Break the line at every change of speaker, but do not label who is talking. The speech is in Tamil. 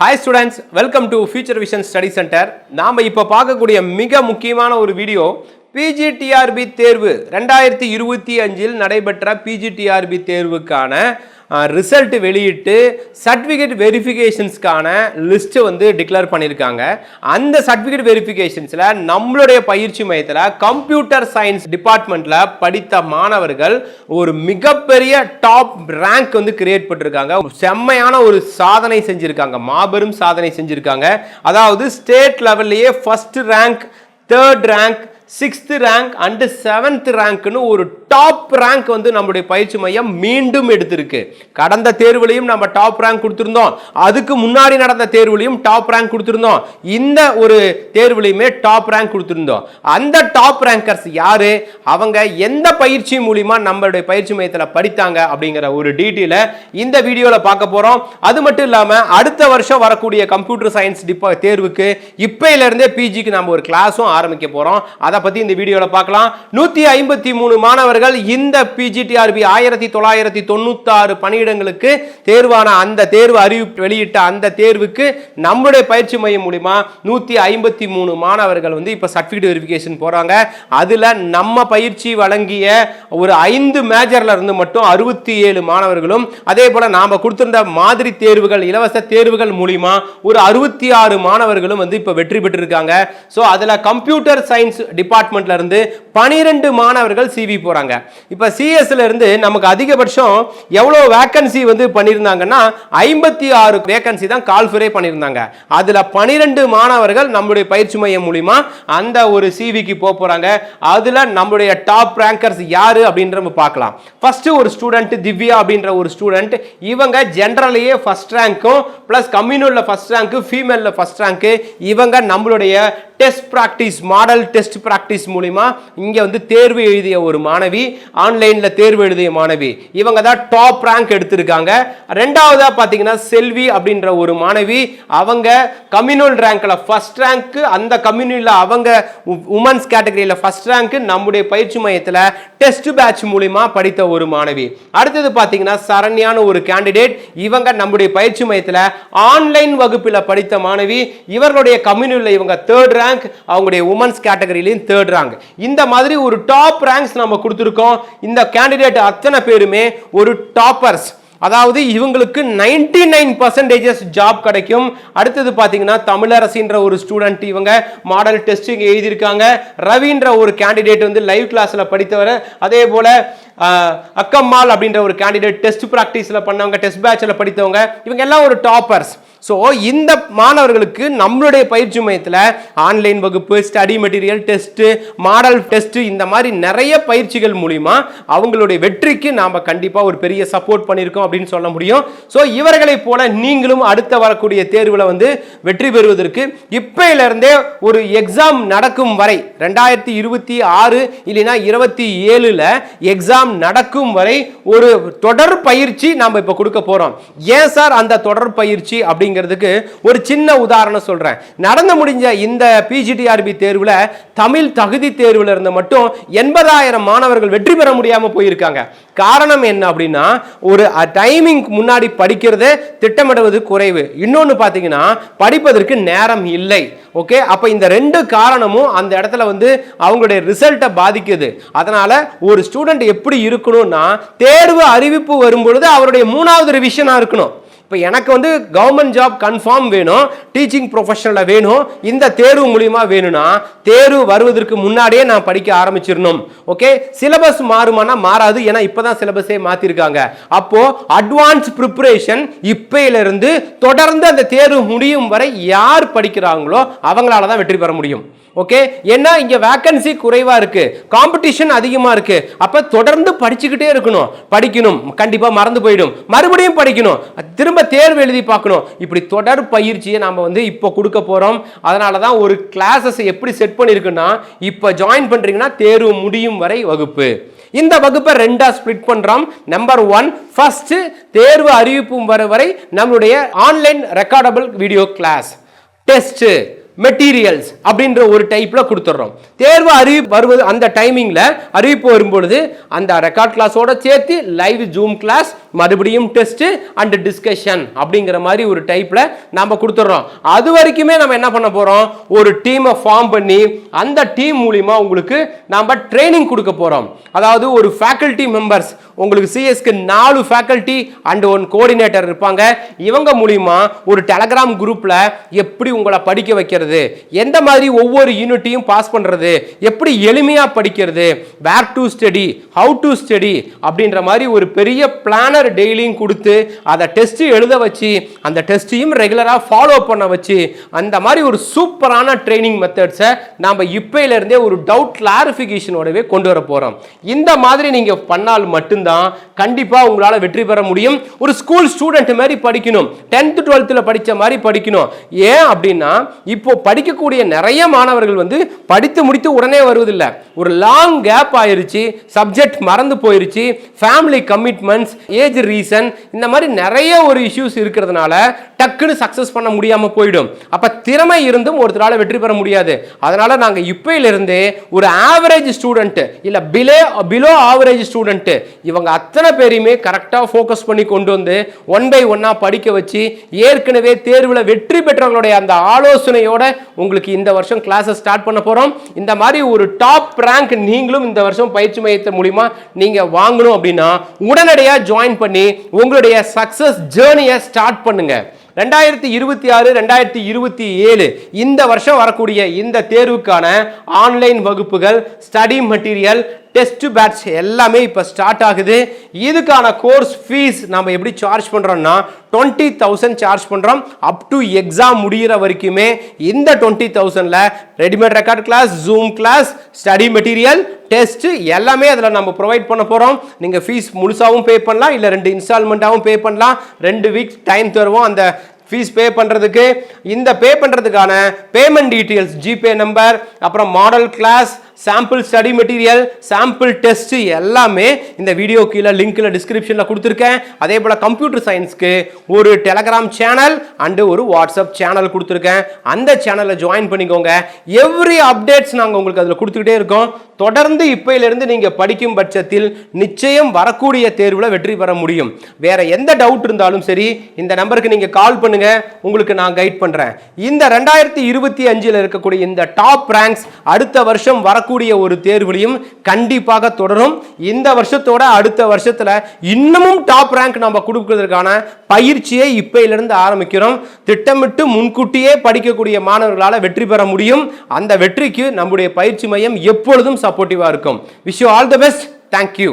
Hi students welcome to future vision study centre நாம் இப்போ பார்க்கக்கூடிய மிக முக்கியமான ஒரு வீடியோ பிஜிடிஆர்பி தேர்வு ரெண்டாயிரத்தி இருபத்தி அஞ்சில் நடைபெற்ற பிஜிடிஆர்பி தேர்வுக்கான ரிசல்ட் வெளியிட்டு சர்டிஃபிகேட் வெரிஃபிகேஷன்ஸ்க்கான லிஸ்ட்டு வந்து டிக்ளேர் பண்ணியிருக்காங்க அந்த சர்டிஃபிகேட் வெரிஃபிகேஷன்ஸில் நம்மளுடைய பயிற்சி மையத்தில் கம்ப்யூட்டர் சயின்ஸ் டிபார்ட்மெண்ட்டில் படித்த மாணவர்கள் ஒரு மிகப்பெரிய டாப் ரேங்க் வந்து கிரியேட் பண்ணிருக்காங்க. செம்மையான ஒரு சாதனை செஞ்சுருக்காங்க. மாபெரும் சாதனை செஞ்சுருக்காங்க. அதாவது state லெவல்லையே first rank third rank sixth rank and seventh ரேங்க்னு ஒரு டாப் ரேங்க் வந்து நம்முடைய பயிற்சி மையம் மீண்டும் எடுத்திருக்கு. கடந்த தேர்வுலையும் நம்ம டாப் ரேங்க் கொடுத்துருந்தோம். அதுக்கு முன்னாடி நடந்த தேர்வுலையும் டாப் ரேங்க் கொடுத்துருந்தோம். இந்த ஒரு தேர்வுலையுமே டாப் ரேங்க் கொடுத்துருந்தோம். அந்த டாப் ரேங்கர்ஸ் யாரு? அவங்க எந்த பயிற்சி மூலியமா நம்மளுடைய பயிற்சி மையத்தில் படித்தாங்க அப்படிங்கிற ஒரு டீட்டெயிலை இந்த வீடியோவில் பார்க்க போறோம். அது மட்டும் இல்லாமல் அடுத்த வருஷம் வரக்கூடிய கம்ப்யூட்டர் சயின்ஸ் டிப்பா தேர்வுக்கு இப்பையிலிருந்தே பிஜிக்கு நம்ம ஒரு கிளாஸும் ஆரம்பிக்க போறோம். அதை பற்றி இந்த வீடியோவில் பார்க்கலாம். நூத்தி ஐம்பத்தி மூணு மாணவர்கள் இந்த பிஜிடிஆர்பி ஆயிரத்தி தொள்ளாயிரத்தி தொண்ணூத்தாறு பணியிடங்களுக்கு தேர்வான அந்த தேர்வு அறிவிப்பு வெளியிட்ட அந்த தேர்வுக்கு நம்முடைய பயிற்சி மையம் மூலிமா நூத்தி ஐம்பத்தி மூணு மாணவர்கள் வந்து இப்போ சர்டிஃபிகேட் வெரிஃபிகேஷன் போறாங்க. அதில் நம்ம பயிற்சி வழங்கிய ஒரு ஐந்து மேஜர்ல இருந்து மட்டும் அறுபத்தி ஏழு மாணவர்களும் அதே போல நாம கொடுத்துருந்த மாதிரி தேர்வுகள் இலவச தேர்வுகள் மூலிமா ஒரு அறுபத்தி ஆறு மாணவர்களும் வந்து இப்போ வெற்றி பெற்றிருக்காங்க. ஸோ அதில் கம்ப்யூட்டர் சயின்ஸ் டிபார்ட்மெண்ட்ல இருந்து பனிரெண்டு மாணவர்கள் சிவி போறாங்க. இப்போ சிஎஸ்ல இருந்து நமக்கு அதிகபட்சம் எவ்வளோ வேக்கன்சி வந்து பண்ணியிருந்தாங்கன்னா ஐம்பத்தி ஆறு வேக்கன்சி தான் கால்ஃபரே பண்ணியிருந்தாங்க. அதுல பனிரெண்டு மாணவர்கள் நம்முடைய பயிற்சி மையம் மூலிமா அந்த ஒரு சிவிக்கு போக போறாங்க. அதுல நம்முடைய டாப் ரேங்கர்ஸ் யாரு அப்படின்ற நம்ம பார்க்கலாம். ஃபர்ஸ்ட் ஒரு ஸ்டூடெண்ட் திவ்யா அப்படின்ற ஒரு ஸ்டூடெண்ட் இவங்க ஜென்ரலையே ஃபர்ஸ்ட் ரேங்க்கும் பிளஸ் கம்யூனில் ஃபர்ஸ்ட் ரேங்க் ஃபீமேலில் ஃபர்ஸ்ட் ரேங்க் இவங்க நம்மளுடைய test practice model test practice மூலிமா இங்கே வந்து தேர்வு எழுதிய ஒரு மாணவி ஆன்லைனில் தேர்வு எழுதிய மாணவி. இவங்க தான் டாப் ரேங்க் எடுத்திருக்காங்க. ரெண்டாவதாக பார்த்தீங்கன்னா செல்வி அப்படின்ற ஒரு மாணவி. அவங்க கம்யூனல் ரேங்க்கில் ஃபஸ்ட் ரேங்க்கு அந்த கம்யூனியில் அவங்க உமன்ஸ் கேட்டகரியில் ஃபஸ்ட் ரேங்க்கு நம்முடைய பயிற்சி மையத்தில் டெஸ்ட் பேட்ச் மூலிமா படித்த ஒரு மாணவி. அடுத்தது பார்த்தீங்கன்னா சரண்யான ஒரு கேண்டிடேட் இவங்க நம்முடைய பயிற்சி மையத்தில் ஆன்லைன் வகுப்பில் படித்த மாணவி. இவர்களுடைய கம்யூனியில் இவங்க தேர்ட் ரேங்க் அவங்களுடைய உமன்ஸ் கேட்டகரியிலையும் தேர்ட் ரேங்க் இந்த மாதிரி ஒரு டாப் ரேங்க்ஸ் நம்ம கொடுத்துருக்கோம். இந்த கேண்டிடேட் அத்தனை பேருமே ஒரு டாப்பர்ஸ் அதாவது இவங்களுக்கு நைன்டி நைன் பர்சன்டேஜஸ் ஜாப் கிடைக்கும். அடுத்தது பார்த்தீங்கன்னா தமிழரசின்ற ஒரு ஸ்டூடெண்ட் இவங்க மாடல் டெஸ்டிங் எழுதியிருக்காங்க. ரவின்ற ஒரு கேண்டிடேட் வந்து லைவ் கிளாஸில் படித்தவர். அதே போல் அக்கம்மாள் அப்படின்ற ஒரு கேண்டிடேட் டெஸ்ட் ப்ராக்டிஸில் பண்ணவங்க டெஸ்ட் பேட்சில் படித்தவங்க இவங்க எல்லாம் ஒரு டாப்பர்ஸ் ஸோ இந்த மாணவர்களுக்கு நம்மளுடைய பயிற்சி மையத்தில் ஆன்லைன் வகுப்பு study material test model test இந்த மாதிரி நிறைய பயிற்சிகள் மூலிமா அவங்களுடைய வெற்றிக்கு நாம் கண்டிப்பாக ஒரு பெரிய சப்போர்ட் பண்ணியிருக்கோம் அப்படின்னு சொல்ல முடியும். ஸோ இவர்களைப் போல நீங்களும் அடுத்த வரக்கூடிய தேர்வில் வந்து வெற்றி பெறுவதற்கு இப்பையிலிருந்தே ஒரு எக்ஸாம் நடக்கும் வரை ரெண்டாயிரத்தி இருபத்தி ஆறு இல்லைன்னா இருபத்தி ஏழில் எக்ஸாம் நடக்கும் வரை ஒரு தொடர் பயிற்சி நாம் இப்போ கொடுக்க போகிறோம் ஏன் சார் அந்த தொடர் பயிற்சி அப்படிங்கிறதுக்கு ஒரு சின்ன உதாரணம் சொல்கிறேன் நடந்து முடிஞ்ச இந்த பிஜிடிஆர்பி தேர்வில் தமிழ் தகுதி தேர்வில் இருந்து மட்டும் எண்பதாயிரம் மாணவர்கள் வெற்றி பெற முடியாமல் போயிருக்காங்க. காரணம் என்ன அப்படின்னா ஒரு டைமிங் முன்னாடி படிக்கிறது திட்டமிடுவது குறைவு. இன்னொன்று பார்த்தீங்கன்னா படிப்பதற்கு நேரம் இல்லை. ஓகே? அப்போ இந்த ரெண்டு காரணமும் அந்த இடத்துல வந்து அவங்களுடைய ரிசல்ட்டை பாதிக்குது. அதனால ஒரு ஸ்டூடெண்ட் எப்படி இருக்கணும்னா தேர்வு அறிவிப்பு வரும்பொழுது அவருடைய மூணாவது ரிவிஷனாக இருக்கணும். இப்போ எனக்கு வந்து கவர்மெண்ட் ஜாப் கன்ஃபார்ம் வேணும் டீச்சிங் ப்ரொஃபஷனில் வேணும். இந்த தேர்வு மூலிமா வேணும்னா தேர்வு வருவதற்கு முன்னாடியே நான் படிக்க ஆரம்பிச்சிடணும். ஓகே சிலபஸ் மாறுமானா மாறாது. ஏன்னா இப்போ தான் சிலபஸே மாற்றிருக்காங்க அப்போ அட்வான்ஸ் ப்ரிப்பரேஷன் இப்பையிலிருந்து தொடர்ந்து அந்த தேர்வு முடியும் வரை யார் படிக்கிறாங்களோ அவங்களால தான் வெற்றி பெற முடியும். ஓகே ஏன்னா இங்க வேக்கன்சி குறைவா இருக்கு. காம்படிஷன் அதிகமா இருக்கு. அப்போ தொடர்ந்து படிச்சுக்கிட்டே இருக்கணும். படிக்கணும். கண்டிப்பாக மறந்து போயிடும். மறுபடியும் படிக்கணும். திரும்ப தேர்வு எழுதி பார்க்கணும். இப்படி தொடர் பயிற்சியை நாம் வந்து இப்போ கொடுக்க போகிறோம் அதனால தான் ஒரு கிளாஸஸ் எப்படி செட் பண்ணியிருக்குன்னா இப்போ ஜாயின் பண்ணுறீங்கன்னா தேர்வு முடியும் வரை வகுப்பு. இந்த வகுப்பை ரெண்டாக ஸ்ப்ளிட் பண்ணுறோம் நம்பர் ஒன் ஃபஸ்ட்டு தேர்வு அறிவிப்பும் வர வரை நம்மளுடைய online recordable video class test materials அப்படின்ற ஒரு டைப்பில் கொடுத்துட்றோம். தேர்வு அறிவிப்பு வருவது அந்த டைமிங்கில் அறிவிப்பு வரும்பொழுது அந்த ரெக்கார்ட் கிளாஸோட சேர்த்து லைவ் ஜூம் கிளாஸ் மறுபடியும் டெஸ்ட்டு அண்ட் டிஸ்கஷன் அப்படிங்கிற மாதிரி ஒரு டைப்பில் நம்ம கொடுத்துட்றோம். அது வரைக்குமே நம்ம என்ன பண்ண போகிறோம் ஒரு டீமை ஃபார்ம் பண்ணி அந்த டீம் மூலிமா உங்களுக்கு நாம ட்ரைனிங் கொடுக்க போகிறோம் அதாவது ஒரு ஃபேக்கல்ட்டி மெம்பர்ஸ் உங்களுக்கு சிஎஸ்க்கு நாலு ஃபேக்கல்ட்டி அண்ட் ஒன் கோஆர்டினேட்டர் இருப்பாங்க. இவங்க மூலிமா ஒரு டெலகிராம் குரூப்பில் எப்படி உங்களை படிக்க வைக்கிறது? எந்த மாதிரி ஒவ்வொரு யூனிட்டையும் பாஸ் பண்ணுறது எப்படி எளிமையாக படிக்கிறது? Where to study how to study அப்படின்ற மாதிரி ஒரு பெரிய பிளானர் டெய்லியும் கொடுத்து அதை டெஸ்ட்டு எழுத வச்சு அந்த டெஸ்ட்டையும் ரெகுலராக ஃபாலோ பண்ண வச்சு அந்த மாதிரி ஒரு சூப்பரான ட்ரைனிங் மெத்தட்ஸை நாம் இப்பயிலேருந்தே ஒரு டவுட் கிளாரிஃபிகேஷனோடவே கொண்டு வர போகிறோம் இந்த மாதிரி நீங்கள் பண்ணால் மட்டும்தான் கண்டிப்பாக உங்களால் வெற்றி பெற முடியும். ஒரு ஸ்கூல் ஸ்டூடெண்ட் மாதிரி படிக்கணும். டென்த்து டுவெல்த்தில் படித்த மாதிரி படிக்கணும். ஏன் அப்படின்னா இப்போ படிக்கக்கூடிய நிறைய மாணவர்கள் வந்து படித்து முடித்து உடனே வருவதில்லை. ஒரு லாங் கேப் ஆயிருச்சு சப்ஜெக்ட் மறந்து போயிருச்சு ஃபேமிலி கமிட்மெண்ட்ஸ் ஏஜ் ரீசன் இந்த மாதிரி நிறைய ஒரு இஷ்யூஸ் இருக்கிறதுனால டக்குன்னு சக்ஸஸ் பண்ண முடியாமல் போயிடும். அப்போ திறமை இருந்தும் ஒருத்தரால் வெற்றி பெற முடியாது. அதனால நாங்கள் இப்பையிலிருந்தே ஒரு ஆவரேஜ் ஸ்டூடெண்ட்டு இல்லை பிலே பிலோ ஆவரேஜ் ஸ்டூடெண்ட்டு இவங்க அத்தனை பேரையுமே கரெக்டாக ஃபோக்கஸ் பண்ணி கொண்டு வந்து ஒன் பை ஒன்னாக படிக்க வச்சு ஏற்கனவே தேர்வில் வெற்றி பெற்றவங்களுடைய அந்த ஆலோசனையோட உங்களுக்கு இந்த வருஷம் கிளாஸை ஸ்டார்ட் பண்ண போகிறோம் இந்த மாதிரி ஒரு டாப் ரேங்க் நீங்களும் இந்த வருஷம் பயிற்சி மையத்தின் மூலிமா நீங்கள் வாங்கணும் அப்படின்னா உடனடியாக ஜாயின் பண்ணி உங்களுடைய சக்ஸஸ் ஜேர்னியை ஸ்டார்ட் பண்ணுங்க. ரெண்டாயிரத்தி இருபத்தி ஆறு ரெண்டாயிரத்தி இருபத்தி ஏழு இந்த வருஷம் வரக்கூடிய இந்த தேர்வுக்கான ஆன்லைன் வகுப்புகள் ஸ்டடி மெட்டீரியல் டெஸ்ட் பேட்ச் எல்லாமே இப்போ ஸ்டார்ட் ஆகுது. இதுக்கான கோர்ஸ் ஃபீஸ் நம்ம எப்படி சார்ஜ் பண்ணுறோம்னா டுவெண்ட்டி தௌசண்ட் சார்ஜ் பண்ணுறோம் அப் டு எக்ஸாம் முடிகிற வரைக்குமே இந்த twenty தௌசண்டில் readymade record class zoom class study material test எல்லாமே அதில் நம்ம ப்ரொவைட் பண்ண போகிறோம் நீங்கள் ஃபீஸ் முழுசாகவும் பே பண்ணலாம் இல்லை ரெண்டு இன்ஸ்டால்மெண்ட்டாகவும் பே பண்ணலாம். ரெண்டு வீக் டைம் தருவோம். அந்த ஃபீஸ் பே பண்ணுறதுக்கு இந்த பே பண்ணுறதுக்கான பேமெண்ட் டீட்டெயில்ஸ் ஜிபே நம்பர் அப்புறம் model class sample study material sample test எல்லாமே இந்த வீடியோ கீழே லிங்க்கில் டிஸ்கிரிப்ஷனில் கொடுத்துருக்கேன். அதே போல் கம்ப்யூட்டர் சயின்ஸ்க்கு ஒரு டெலகிராம் சேனல் அண்டு ஒரு வாட்ஸ்அப் சேனல் கொடுத்துருக்கேன். அந்த சேனலில் ஜாயின் பண்ணிக்கோங்க. எவ்ரி அப்டேட்ஸ் நாங்கள் உங்களுக்கு அதில் கொடுத்துக்கிட்டே இருக்கோம். தொடர்ந்து இப்பையிலிருந்து நீங்கள் படிக்கும் பட்சத்தில் நிச்சயம் வரக்கூடிய தேர்வில் வெற்றி பெற முடியும். வேறு எந்த டவுட் இருந்தாலும் சரி இந்த நம்பருக்கு நீங்கள் கால் பண்ணுங்க உங்களுக்கு நான் கைட் பண்ணுறேன் இந்த ரெண்டாயிரத்தி இருபத்தி அஞ்சில் இருக்கக்கூடிய இந்த டாப் ரேங்க்ஸ் அடுத்த வருஷம் வரக்கூடிய ஒரு தேர்வுலையும் கண்டிப்பாக தொடரும். இந்த வருஷத்தோட அடுத்த வருஷத்துல இன்னமும் டாப் ரேங்க் நம்ம கொடுக்கறதுக்கான பயிற்சியை இப்பையிலிருந்து ஆரம்பிக்கிறோம். திட்டமிட்டு முன்கூட்டியே படிக்கக்கூடிய மாணவர்களால் வெற்றி பெற முடியும். அந்த வெற்றிக்கு நம்முடைய பயிற்சி மையம் எப்பொழுதும் சப்போர்ட்டிவாக இருக்கும். Wish you all the best thank you